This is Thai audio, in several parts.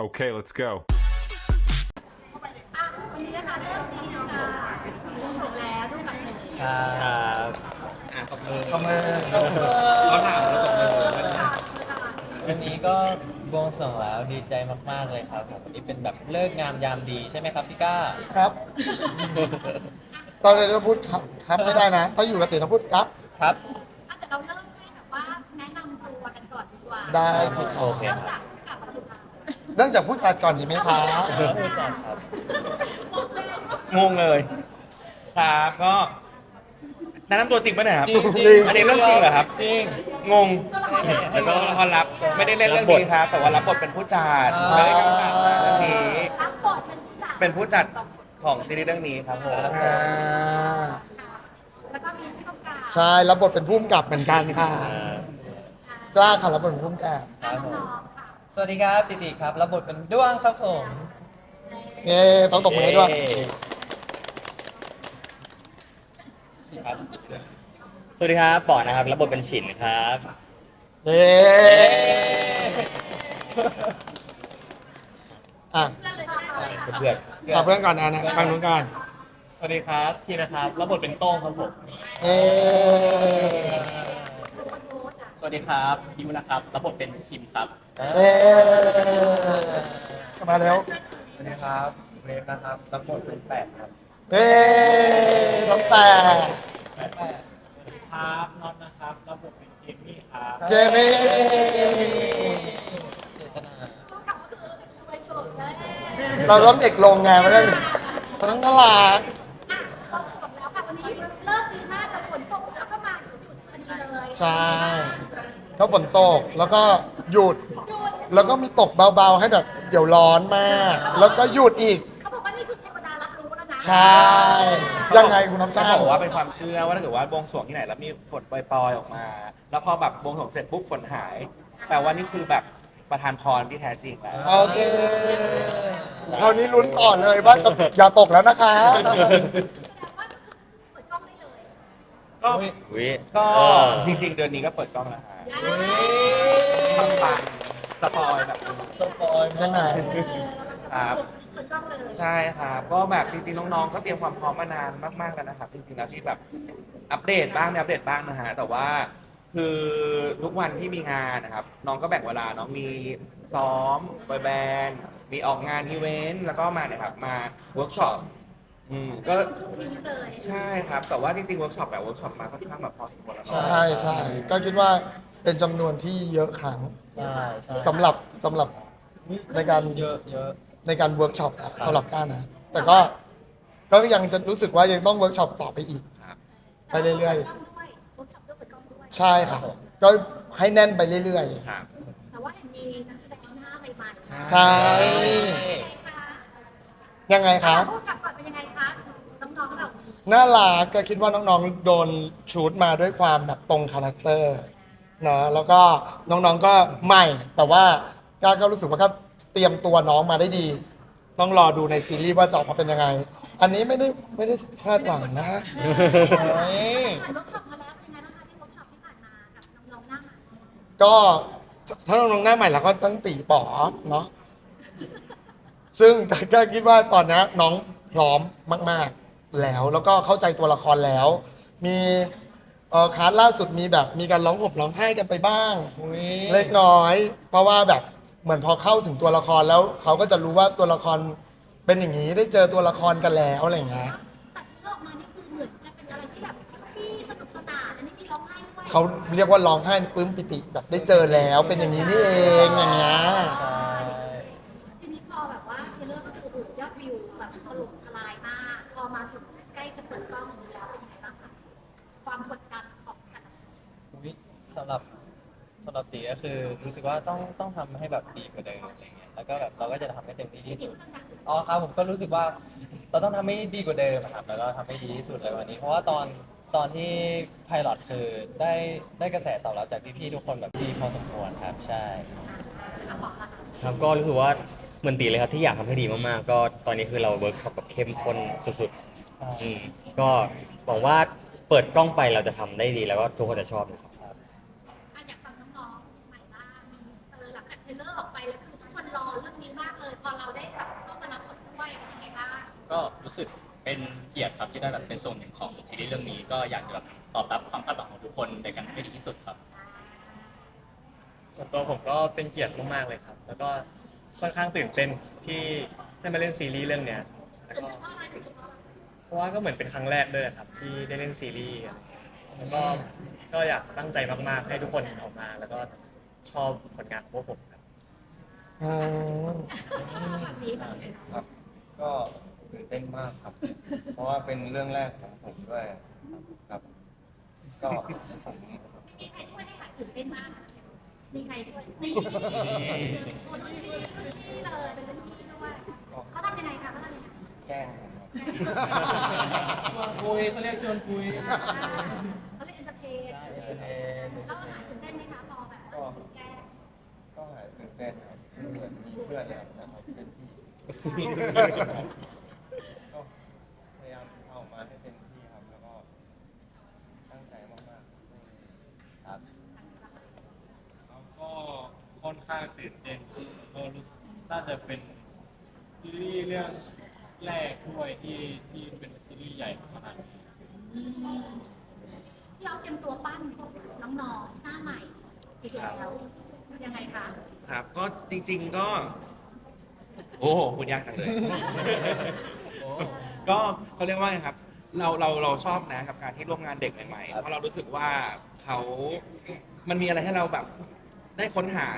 Okay, let's go. อะวันนี้นะคะเริ่มดีนะคะวงสงแล้วดูกับหนึ่งครับก็มือเขาถามแล้วตบมือวันนี้ก็บวงสรวงแล้วดีใจมากๆเลยครับผมวันนี้เป็นแบบเลิกษ์งามยามดีใช่ไหมครับพี่ก้า ครับ ตอนนี้เราพูดครับครับไม่ได้นะ ถ้าอยู่กับติเราพูดครับ ครับอะแต่เราเริ่มให้แบบว่าแนะนำตัวกันก่อนดีกว่าได้สิครัโอบเค เริ่มครับจากกับสรุป เรื่องจากผู้จัดก่อนดีไหมคะผู้จัดครับงงเลยครับก็แนะนำตัวจริงปะเนี่ยครับ จริงจริงอันนี้เรื่องจริงเหรอครับ จริง งงแล้วก็ตัวละครลับไม่ได้เล่นเรื่องนี้ครับ แต่ว่ารับบทเป็นผู้จัดอ่าไม่ได้กำกับเรื่องนี้ รับบทเป็นผู้จัดเป็นผู้จัดของซีรีส์เรื่องนี้ครับผมอ่าแล้วก็มีผู้กำกับใช่รับบทเป็นผู้กำกับเหมือนกันค่ะกล้าค่ะรับบทเป็นผู้กำกับอะน้องๆค่ะ สวัสดีครับติติครับรับบทเป็นด้วงครับผมเย้ต้องตบมือให้ด้วยครับสวัสดีครับปอนะครับรับบทเป็นฉินครับเย้อะเพื่อนตอบเพื่อนก่อนนะนะฟังนู้นก่อนสวัสดีครับทีนะครับรับบทเป็นโต้งครับผมเย้สวัสดีครับยิวนะครับรับบทเป็นคิมครับเย้มาแล้ว สวัสดีครับเวฟนะครับรับบทเป็นแปดครับเย้น้องแต่ครับน็อตนะครับรับบทเป็นเจมี่ครับเจมี่เจตนาผู้กำกับก็คือรวยสุดเลยเราล้มเด็กลงไงไม่ได้มันต้องน่ารักอะวงสงแล้วค่ะวันนี้เริ่มดีมากเลยฝนตกแล้วก็มาหยุดพอดีเลยใช่เขาฝนตกแล้วก็หยุดหยุด แล้วก็มีตกเบาๆให้แบบเดี๋ยวร้อนมาก แล้วก็หยุดอีก เขาบอกว่านี่คือเทวดารับรู้แล้วนะใช่ ยังไงคุณน้ำจะชาบอกว่าเป็นความเชื่อว่าถ้าเกิดว่าบวงสรวงที่ไหนแล้วมีฝนปล่อยๆออกมา แล้วพอแบบบวงสรวงเสร็จปุ๊บฝนหาย แปลว่านี่คือแบบประทานพรที่แท้จริงแล้ว โอเคคราวนี้ลุ้นต่อเลยว่าจะอย่าตกแล้วนะคะ แสดงว่าเปิดกล้องได้เลยก็วิก็เออ จริงๆ เดือนนี้ก็เปิดกล้องแล้วฮะอ่าปังๆ สปอยแบบสปอยล์ใช่ไหมเออแล้วก็เปิดกล้องเลยใช่ครับก็แบบจริงๆน้องๆก็เตรียมความพร้อมมานานมากๆแล้วนะครับจริงๆแล้วที่แบบอัปเดตบ้างไม่อัปเดตบ้างนะฮะแต่ว่าคือทุกวันที่มีงานนะครับ น้องก็แบ่งเวลาน้องมีซ้อมบอยแบนด์มีออกงานอีเวนต์แล้วก็มาเนี่ยครับมาเวิร์กช็อปอืมก็ชุดนี้เลยใช่ครับ แต่ว่าจริงๆเวิร์กช็อปแบบเวิร์กช็อปมาค่อนข้างแบบพอสมควรแล้วเนอะใช่ใช่ก็คิดว่าเป็นจำนวนที่เยอะครั้ง ใช่ใช่สำหรับสำหรับในการเยอะเยอะในการเวิร์กช็อปอะสำหรับก้านะแต่ก็ก็ยังจะรู้สึกว่ายังต้องเวิร์กช็อปต่อไปอีก ไปเรื่อยๆๆเวิร์กช็อปด้วยเปิดกล้องด้วย ใช่ค่ะก็ให้แน่นไปเรื่อย ครับ แต่ว่าเห็นมีนักแสดงหน้าใหม่ๆใช่ๆใช่ค่ะยังไงคะ พูดกลับก่อนเป็นยังไงคะน้องๆเรานี้น่ารักก็คิดว่าน้องๆ โดนชูดมาด้วยความแบบตรงคาแรคเตอร์ เนาะแล้วก็น้องๆก็ใหม่ แต่ว่าก้าก็รู้สึกว่าก็เตรียมตัวน้องมาได้ดี ต้องรอดูในซีรีส์ว่าจะออกมาเป็นยังไง อันนี้ไม่ได้ไม่ได้คาดหวังนะผ่านเวิร์กช็อปมาแล้วเป็นยังไงบ้างคะที่เวิร์กช็อปที่ผ่านมากับน้องๆหน้าใหม่ก็ถ้าน้องๆหน้าใหม่แล้วก็ตั้งตีป๋อเนาะซึ่งแต่ก็คิดว่าตอนนี้น้องพร้อมมาก ๆ แล้วแล้วก็เข้าใจตัวละครแล้ว มี เอ่อคาร์ดล่าสุดมีแบบมีการร้องห่มร้องไห้กันไปบ้าง อุ๊ยเล็กน้อย เพราะว่าแบบเหมือนพอเข้าถึงตัวละครแล้วเขาก็จะรู้ว่าตัวละครเป็นอย่างนี้ได้เจอตัวละครกันแล้วอะไรอย่างเงี้ยแต่ที่ออกมานี่คือเหมือนจะเป็นอะไรที่แบบแฮปปี้สนุกสนานอันนี้มีร้องไห้ด้วยเขาเรียกว่าร้องไห้ปลื้มปิติแบบได้เจอแล้วเป็นอย่างนี้นี่เองอย่างเงี้ย ใช่ำหรับตีก็คือรู้สึกว่าต้องต้องทำให้แบบดีกว่าเดิมอะไรเงี้ยแล้วก็แบบเราก็จะทำให้เต็มที่ที่เห็นสุดข้างหลังอ๋อครับผมก็รู้สึกว่าเราต้องทำให้ดีกว่าเดิมอะครับแล้วก็ทำให้ดีที่สุดเลยวันนี้ เพราะว่าตอนตอนที่ไพลอตคือได้ได้กระแสตอบรับจากพี่ๆทุกคนแบบดีพอสมควรครับใช่อะบอกละค่ะครับก็รู้สึกว่าเหมือนตีเลยครับที่อยากทำให้ดีมากๆ ก็ตอนนี้คือเราเวิร์กช็อปแบบเข้มข้นสุดๆอืมก็หวังว่าเปิดกล้องไปเราจะทำได้ดีแล้วก็ทุกคนจะชอบนะครับ อะอยากฟังน้องๆใหม่บ้างเออหลังจากเทรลเลอร์ออกไปแล้วคือทุกคนรอเรื่องนี้มาก ก็รู้สึกเป็นเกียรติครับที่ได้แบบเป็นส่วนหนึ่งของซีรีส์เรื่องนี้ ก็อยากจะแบบตอบรับความคาดหวังของทุกคนในการให้ดีที่สุดครับ ส่วนตัวผมก็เป็นเกียรติมากๆเลยครับ แล้วก็ค่อนข้างตื่นเต้นที่ได้มาเล่นซีรีส์เรื่องเนี้ยครับแล้วตื่นก็เต้นเพราะอะไรตื่นเต้นเพราะอะไรเพราะว่าก็เหมือนเป็นครั้งแรกด้วยครับ ที่ได้เล่นซีรีส์อะแล้วก็ก็อยากตั้งใจมากๆ ให้ทุกคนออกมา แล้วก็ชอบผลงานของพวกผมครับ อืม แบบนี้แบบนี้ ครับ ก็ ตื่นเต้นมากครับ เพราะว่าเป็นเรื่องแรกของผมด้วยครับ ก็ผมมีใครช่วยให้หายตื่นเต้นบ้างมีใครช่วยนี่คนที่ที่เลยเป็นรุ่นพี่ด้วยเขาทำยังไงคะเขาทำยังไงแกล้งผมครับคุยเขาเรียกชวนคุยเขาเรียกเอนเตอร์เทนเออแล้วหายตื่นเต้นไหมคะพอแบบว่าถูกแกล้งก็หายตื่นเต้นครับเหมือนมีเพื่อนเลยครับนะครับเป็นพี่ก็พยายามเอาออกมาให้เต็มที่ครับ แล้วก็ตั้งใจมากๆครับ ครับก็ค่อน ข้างตื่นเต้นก็รู้สึกน่าจะเป็นซีรีส์เรื่องแรกด้วยที่ที่เป็นซีรีส์ใหญ่ขนาดนี้ที่เราเตรียมตัวปั้นพวกน้องๆหน้าใหม่อีกแล้วยังไงคะครับก็จริง ๆก็ โอ้โหพูดยากจังเลย ก็เขาเรียกว่าไงครับ เราเราเราชอบนะกับการที่ร่วมงานเด็กใหม่ๆเพราะเรารู้สึกว่าเขามันมีอะไรให้เราแบบ ได้ค้นหา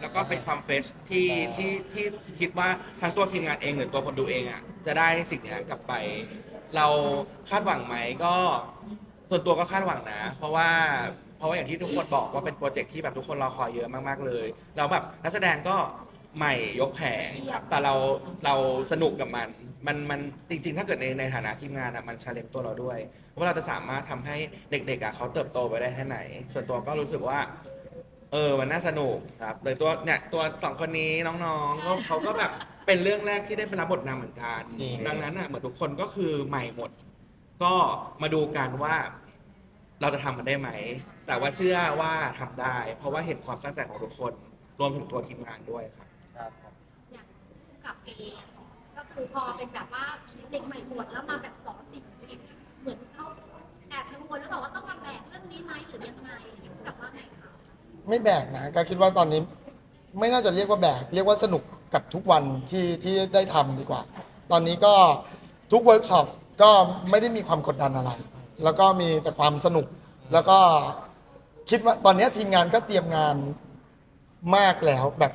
แล้วก็เป็นความเฟชที่ที่ที่คิดว่าทั้งตัวทีมงานเองหรือตัวคนดูเองอะจะได้สิ่งเนี้ยกลับไป เราคาดหวังไหมก็ส่วนตัวก็คาดหวังนะ เพราะว่าเพราะว่าอย่างที่ทุกคนบอกว่าเป็นโปรเจกต์ที่แบบทุกคนรอคอยเยอะมากๆเลยแล้วแบบนักแสดงก็ใหม่ยกแผงแต่เราเราสนุกกับมัน มันมันจริง ๆ ถ้าเกิดในในฐานะทีมงานอะมันชาเลนตัวเราด้วย ว่าเราจะสามารถทำให้เด็กๆอะเขาเติบโตไปได้แค่ไหน ส่วนตัวก็รู้สึกว่า เออมันน่าสนุกครับเลยตัวเนี่ยตัวสองคนนี้น้องๆก็เขาก็แบบเป็นเรื่องแรกที่ได้ไปรับบทนำเหมือนกันจริง ดังนั้นอะเหมือนทุกคนก็คือใหม่หมด ก็มาดูกันว่า เราจะทำมันได้ไหม แต่ว่าเชื่อว่าทำได้ เพราะว่าเห็นความตั้งใจของทุกคนรวมถึงตัวทีมงานด้วยครับ ครับอย่างกับเอก็คือพอเป็นแบบว่าเด็กใหม่บวชแล้วมาแบบสอนติดเองเหมือนเขาแอบกังวลแล้วบอกว่าต้องมาแบกเรื่องนี้ไหมหรือยังไงกับว่าไงคะ ไม่แบกนะก็คิดว่าตอนนี้ ไม่น่าจะเรียกว่าแบก เรียกว่าสนุกกับทุกวันที่ที่ได้ทำดีกว่า ตอนนี้ก็ทุกเวิร์กช็อปก็ไม่ได้มีความกดดันอะไร แล้วก็มีแต่ความสนุก แล้วก็คิดว่าตอนนี้ทีมงานก็เตรียมงานมากแล้วแบบ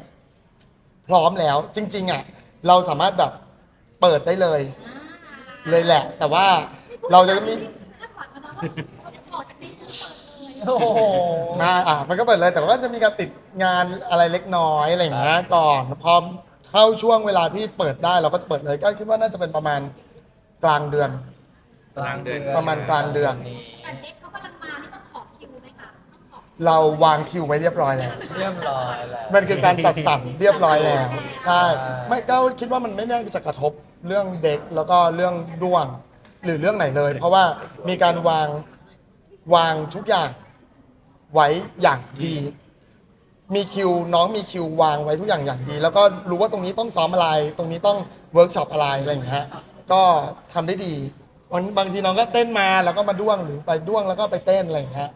พร้อมแล้ว จริง ๆอะเราสามารถแบบเปิดได้เลย เลยแหละ แต่ว่าเราจะมี คาดหวังกันนะว่าออกจากนี้ปุ๊บเปิด โอ้โห มาอะมันก็เปิดเลยแต่ว่าจะมีการติดงานอะไรเล็กน้อยอะไรอย่างเงี้ยก่อนพอเข้าช่วงเวลาที่เปิดได้เราก็จะเปิดเลยก็คิดว่าน่าจะเป็นประมาณกลางเดือน กลางเดือน ประมาณกลางเดือนนี้แต่เด็กเขากำลังมานี่ต้องขอคิวไหมคะต้องขอเราวางคิวไว้เรียบร้อยแล้ว เรียบร้อยแล้ว มันคือการจัดสรรเรียบร้อยแล้ว ใช่ใช่ไม่ก็คิดว่ามันไม่น่าจะกระทบเรื่องเด็กแล้วก็เรื่องด้วงหรือเรื่องไหนเลย เพราะว่ามีการวางวางทุกอย่าง ไว้อย่างดี มีคิวน้องมีคิววางไว้ทุกอย่างอย่างดี แล้วก็รู้ว่าตรงนี้ต้องซ้อมอะไร ตรงนี้ต้องเวิร์กช็อปอะไรอะไรอย่างเงี้ยก็ทำได้ดีวันบางทีน้องก็เต้นมาแล้วก็มาด้วงหรือไปด้วงแล้วก็ไปเต้นอะไรอย่างเงี้ย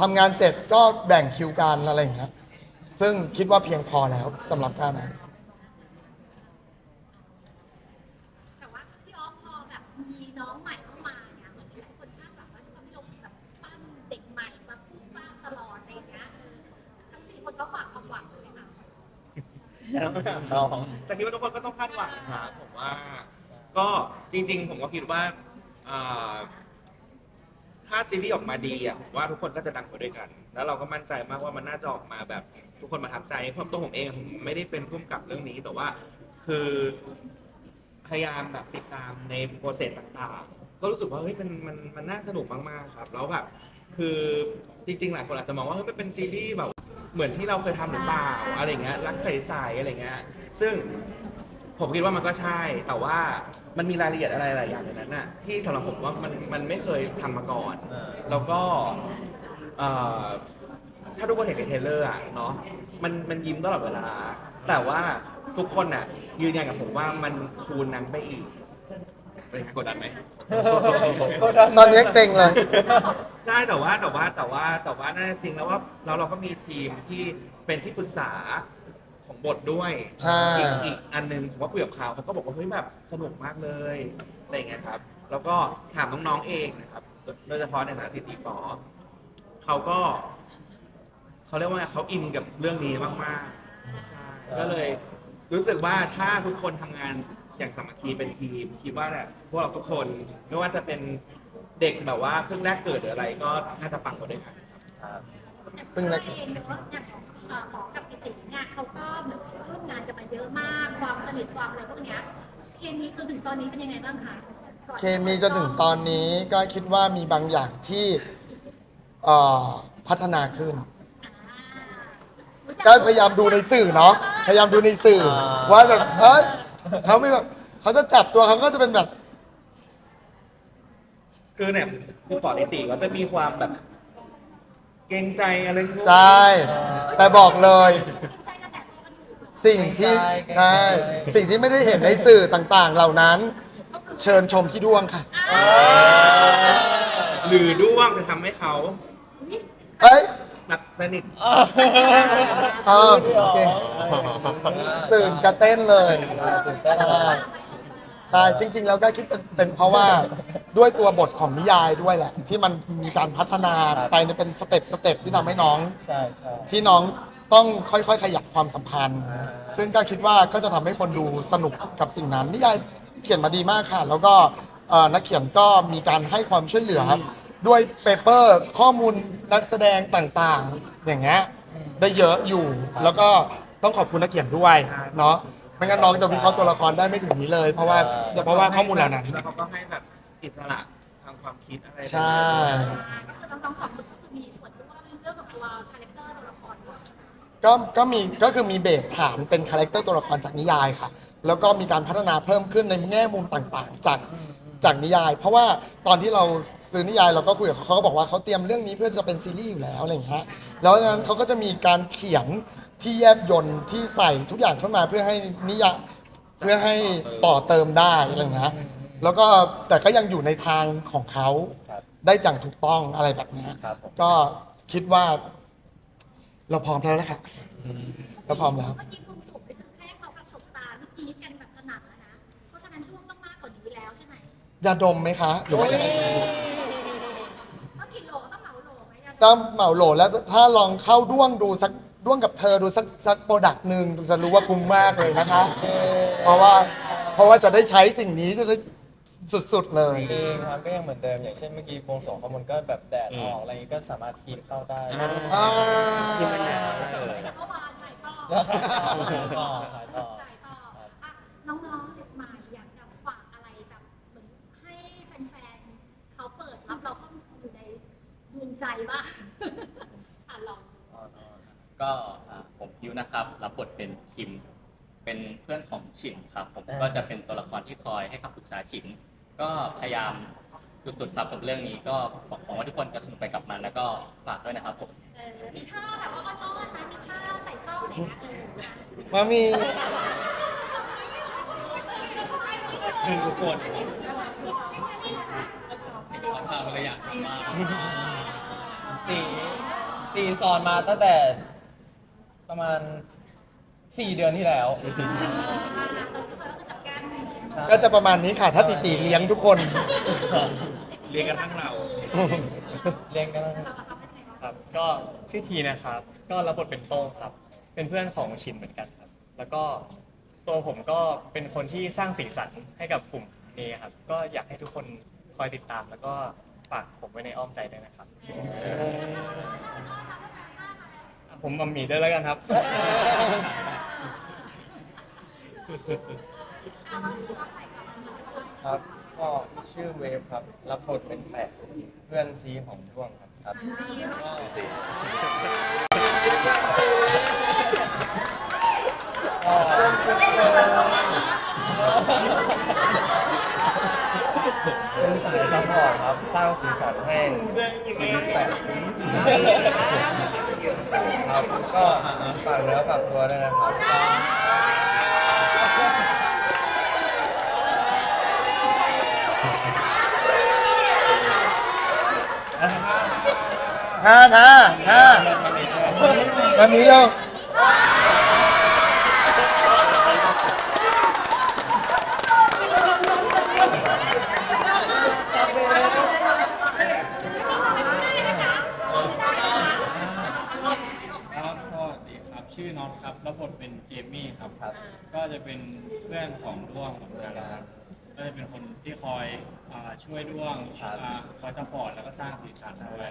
ทำงานเสร็จก็แบ่งคิวกันอะไรอย่างเงี้ยซึ่งคิดว่าเพียงพอแล้วสำหรับการนะ แต่ว่าพี่ออฟพอแบบมีน้องใหม่เข้ามาเนี่ยเหมือนหลายคนคาดหวังว่าจะต้องลงแบบปั้นเด็กใหม่มาพูดบ้างตลอดอะไรอย่างเงี้ยเออทั้งสี่คนก็ฝากความหวังไว้ไหมคะ แต่คิดว่าทุกคนก็ต้องคาดหวังครับผมว่า ก็จริง ๆ ผมก็คิดว่าอ่าถ้าซีรีส์ออกมาดีอะผมว่าทุกคนก็จะดังไปด้วยกัน แล้วเราก็มั่นใจมากว่ามันน่าจะออกมาแบบทุกคนประทับใจเพราะตัวผมเองผมไม่ได้เป็นผู้กำกับเรื่องนี้แต่ว่า คือพยายามแบบติดตามในโปรเซสต่างๆ ก็รู้สึกว่าเฮ้ยมันมันมันน่าสนุกมากๆครับ แล้วแบบคือจริงๆหลายคนอาจจะมองว่าเฮ้ยมันเป็นซีรีส์แบบ เหมือนที่เราเคยทำหรือเปล่าอะไรเงี้ยรักใสๆอะไรเงี้ยซึ่งผมคิดว่ามันก็ใช่ แต่ว่ามันมีรายละเอียดอะไรหลายอย่างในนั้นน่ะที่สำหรับผมว่ามันมันไม่เคยทำมาก่อน แล้วก็เอ่อถ้าทุกคนเห็นในเทรลเลอร์อะเนาะมันมันยิ้มตลอดเวลา แต่ว่าทุกคนอะยืนยันกับผมว่ามันคูณนั้นไปอีก เป็นไงกดดันไหม ตอนนี้เกรงเลย ใช่แต่ว่าแต่ว่าแต่ว่าแต่ว่าน่าจริงแล้วว่าเราเราก็มีทีมที่เป็นที่ปรึกษาของบทด้วยใช่ อีกอีกอันหนึงผมว่าคุยกับเขาเขาก็บอกว่าเฮ้ยแบบสนุกมากเลยอะไรอย่างเงี้ยครับ แล้วก็ถามน้องๆเองนะครับโดยเฉพาะในฐานะสิทธิปอเขาก็เขาเรียกว่าไงเขาอินกับเรื่องนี้มากๆใช่ก็เลยรู้สึกว่าถ้าทุกคนทำงาน อย่างสามัคคีเป็นทีมคิดว่าเนี่ยพวกเราทุกคนไม่ว่าจะเป็นเด็กแบบว่าเพิ่งแรกเกิดหรืออะไรก็น่าจะปังกว่าด้วยกันซึ่งแต่นะตัวเองเนอะอย่างของเอ่อหมอกับปิติเนี่ยเขาก็เหมือนร่วมงานกันมาเยอะมาก ความสนิทความอะไรพวกเนี้ยเคมีจนถึงตอนนี้เป็นยังไงบ้างคะเคมีจนถึงตอนนี้ก็คิดว่ามีบางอย่างที่เอ่อพัฒนาขึ้น ก็พยายามดูในสื่อเนาะพยายามดูในสื่อว่าแบบเฮ้ย เขาไม่แบบเขาจะจับตัวเขาก็จะเป็นแบบ คือเนี่ยคือปอดติก็จะมีความแบบ เกรงใจอะไรพวกนี้ใช่ แต่บอกเลยใจกันแต่ตัวกันอยู่สิ่งที่ใช่ สิ่งที่ไม่ได้เห็นในสื่อต่างๆ เหล่านั้น เชิญชมที่ดวงค่ะ หรือด้วงจะทำให้เขา เอ้ย แบบสนิทเออโอเค ตื่นกระเต้นเลย ตื่นเต้นมากใช่จริง ๆ แล้วก็คิดเป็นเป็นเพราะว่าด้วยตัวบทของนิยายด้วยแหละ ที่มันมีการพัฒนาไปในเป็นสเต็ปสเต็ปที่ทำให้น้อง ใช่ใช่ ที่น้องต้องค่อยๆ ขยับความสัมพันธ์ ซึ่งก็คิดว่าก็จะทำให้คนดูสนุกกับสิ่งนั้นนิยายเขียนมาดีมากค่ะ แล้วก็เอ่อนักเขียนก็มีการให้ความช่วยเหลือ ด้วยเปเปอร์ข้อมูลนักแสดงต่างๆ อย่างเงี้ยได้เยอะอยู่ แล้วก็ต้องขอบคุณนักเขียนด้วยเนาะไม่งั้นน้องจะวิเคราะห์ตัวละครได้ไม่ถึงนี้เลย เพราะว่าเพราะว่าข้อมูลเหล่านั้น แล้วเขาก็ให้แบบอิสระทางความคิดอะไรใช่ ก็คือน้องๆสองคนก็คือมีส่วนร่วมเรื่องของตัวคาแรคเตอร์ตัวละครด้วยก็ก็มีก็คือมีเบสฐานเป็นคาแรคเตอร์ตัวละครจากนิยายค่ะ แล้วก็มีการพัฒนาเพิ่มขึ้นในแง่มุมต่างๆ จาก จากนิยาย เพราะว่าตอนที่เราซื้อนิยายเราก็คุยกับเขาเขาก็บอกว่าเขาเตรียมเรื่องนี้เพื่อจะเป็นซีรีส์อยู่แล้วอะไรอย่างเงี้ยแล้วดังนั้นเขาก็จะมีการเขียนที่แยบยนต์ที่ใส่ทุกอย่างเข้ามาเพื่อให้นิยายเพื่อให้ต่อเติมได้อะไรอย่างเงี้ยแล้วก็แต่ก็ยังอยู่ในทางของเขาครับ ได้อย่างถูกต้องอะไรแบบเนี้ยครับผม ก็คิดว่า เราพร้อมแล้วแหละค่ะเราพร้อมแล้ว เมื่อกี้คุณ ยาดมไหมคะ หรือว่ายังไงเมื่อกี่โลต้องเหมาโลไหมเนี่ยต้องเหมาโหลแล้วถ้าลองเข้าด้วงดูสักด้วงกับเธอดูสักสักโปรดักต์หนึ่งจะรู้ว่าคุ้มมากเลยนะคะ เพราะว่าเพราะว่าจะได้ใช้สิ่งนี้จะได้สุดๆเลย จริงครับก็ยังเหมือนเดิมอย่างเช่นเมื่อกี้วงสองข้อมูลก็แบบแดดออกอะไรอย่างงี้ก็สามารถทีมเข้าได้อ่า เมื่อวานถ่ายต่อแล้วขายต่อขายต่อ ถ่ายต่ออะน้องๆเด็กใหม่อยากจะฝากอะไรแบบเหมือนให้แฟนๆเขาเปิดรับเราเข้าอยู่ในดวงใจบ้างอะลอง ก็อ่าผมยิว นะครับ รับบทเป็นคิม เป็นเพื่อนของฉินครับ ผมอ่า ก็จะเป็นตัวละครที่คอยให้คำปรึกษาฉิน ก็พยายามสุดๆครับกับเรื่องนี้ก็หวังว่าทุกคนจะสนุกไปกับมันแล้วก็ฝากด้วยนะครับผม เออมีท่าแบบว่าอ้อนๆนะมีท่าใส่กล้องอะไรอย่างเงี้ยเออมามีหนึ่งทุกคนอันนี้คือแบบไม่ใช่นี่นะคะขอทำอะไรอย่างทำมากตีตีสอนมาตั้งแต่ ประมาณสี่เดือนที่แล้วเออค่ะตอนนี้ก็จับการก็จะประมาณนี้ค่ะ ถ้าติติเลี้ยงทุกคน เรียนกันทั้งเรา เรียนกันเราทำให้ไงบ้างครับ ก็ชื่อทีนะครับ ก็รับบทเป็นโต้งครับ เป็นเพื่อนของชินเหมือนกันครับ แล้วก็ตัวผมก็เป็นคนที่สร้างสีสันให้กับกลุ่มนี้ครับ ก็อยากให้ทุกคนคอยติดตามแล้วก็ฝากผมไว้ในอ้อมใจด้วยนะครับ ผมมัมมี่ด้วยแล้วกันครับ ครับก็ชื่อเวฟครับ รับบทเป็นแปะเพื่อนซีของด้วงครับครับ เป็นสายซัพพอร์ตครับ สร้างสีสันให้ชีแบครับก็ฝากเนื้อฝากตัวด้วยนะครับฮ่าฮ่าฮ่าแบบนี้ยัง บรับบทเป็นเจมี่ครับ ก็จะเป็นเพื่อนของด้วงเหมือนกันนะครับ ก็จะเป็นคนที่คอยอ่าช่วยด้วงอ่าคอยซัพพอร์ตแล้วก็สร้างสีสันด้วย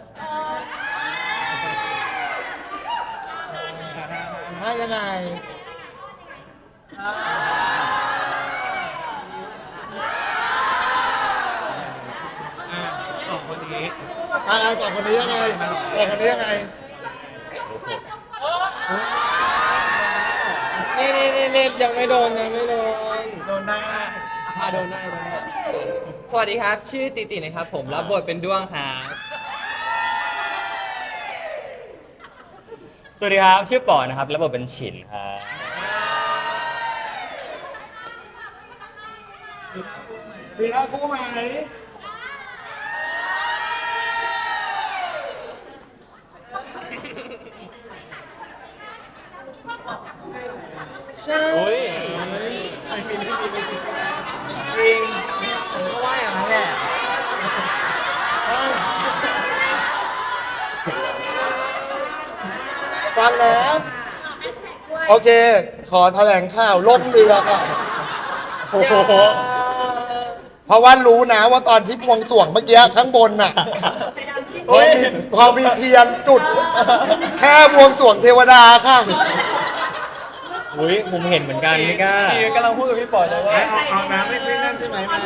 ท่ายังไงอะสองคนนี้อ่าต่อคนนี้ยังไงต่อคนนี้ยังไงนี่ นี่นี่นี่ยังไม่โดนยังไม่โดนโดนได้อ่าโดนได้โดนได้สวัสดีครับ ชื่อติตินะครับ ผมรับบทเป็นด้วงครับสวัสดีครับ ชื่อป๋อนะครับรับบทเป็นฉินครับมีหน้าคู่ไหม ใช่อุ้ยจริงก็ว่าอย่างนั้นแหละฟังนะ โอเค ขอแถลงข่าวล่มเรือค่ะโอ้โหเพราะว่ารู้นะว่าตอนที่บวงสรวงเมื่อกี้ข้างบนน่ะพอมีพอมีเทียนจุด แค่บวงสรวงเทวดาค่ะ อุ้ยผมเห็นเหมือนกันไม่กล้าพี่กำลังพูดกับพี่ป๋อเลยว่าเอาเอาน้ำไม่ไม่นั่นใช่ไหมมา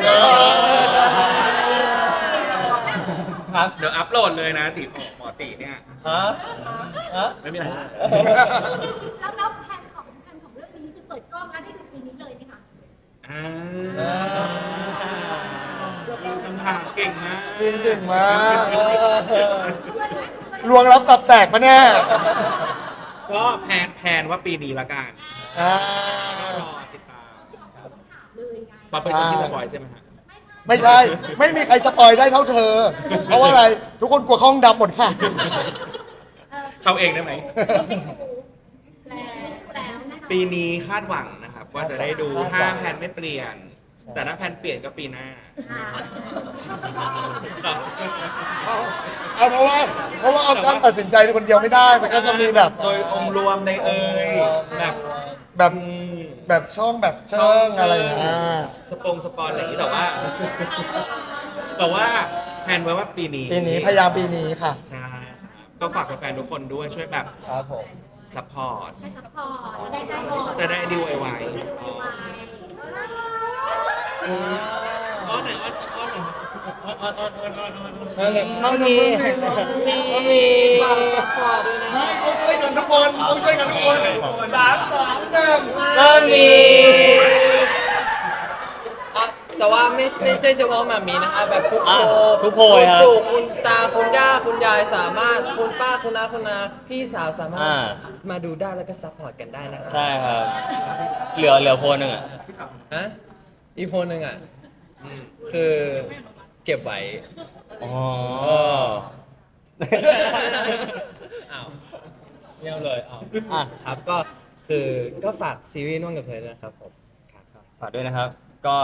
ครับเดี๋ยวอัพโหลดเลยนะติหมอติเนี่ยฮะฮะไม่มีอะไรแล้วแล้วแผนของแผนของเรื่องนี้คือเปิดกล้องแล้วได้ดูปีนี้เลยไหมคะอ่าดูคำถามเก่งมากจริงเก่งมากลวงรับตับแตกปะเนี่ยก็แพนแพนว่าปีนี้ละกัน อ่า รอติดตามพี่ออกคำถามเลยไงปาเป็นคนที่สปอยใช่ไหมฮะ ไม่ใช่ไม่ใช่ ไม่มีใครสปอยได้เท่าเธอ เพราะว่าอะไร ทุกคนกลัวห้องดำหมดค่ะเออเข้าเองได้ไหม แล้วแน่นอนปีนี้คาดหวังนะครับ ว่าจะได้ดูถ้าแพนไม่เปลี่ยน แต่ถ้าแพนเปลี่ยนก็ปีหน้า อ่าเอาเอาเพราะว่าเพราะว่าเอาการตัดสินใจคนเดียวไม่ได้ มันก็จะมีแบบ โดยองค์รวมในเอ่ยแบบ แบบอืมแบบช่องแบบเชิงอะไรอย่างเงี้ยสปงสปอนอะไรอย่างนี้แต่ว่า แต่ว่าแพนไว้ว่าปีนี้ปีนี้พยายามปีนี้ค่ะ ใช่ครับก็ฝากแฟนๆทุกคนด้วยช่วยแบบครับผม ซัพพอร์ตให้ซัพพอร์ต จะได้ใจหมดจะได้ดูไวๆไวอ้อนหน่อยอ้อนอ้อนหน่อยอ้อนอ้อ น้อนอ้อนอ้อนอ้อนน้องมีน้องมีฝากซัพพอร์ตด้วยนะไม่ต้องช่วยกันทุกคนต้องช่วยกันทุกคนสามสองหนึ่งน้องมีแต่ว่าไม่ไม่ใช่เฉพาะหมามีนะคะแบบทุกอะโพทุกโพยครับณปู่คุณตาคุณย่าคุณยายสามารถคุณป้าคุณน้าคุณนาพี่สาวสามารถอ่า มาดูได้แล้วก็ซัพพอร์ตกันได้นะครับใช่ครับ เหลือเหลือโพลหนึ่งอะ ฮะอีกโพลหนึ่งอะคือ เก็บไว้อ๋ออ้าวเงียบเลยอ้าวครับก็คือก็ฝากซีรีส์นุ่นกับเธอด้วนะครับผมฝากด้วยนะครับ ก็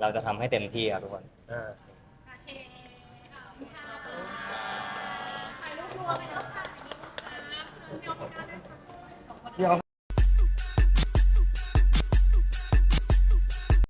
เราจะทำให้เต็มที่ครับทุกคนโอเคขอบคุณค่ะถ่ายรูปรวมเลยเนาะ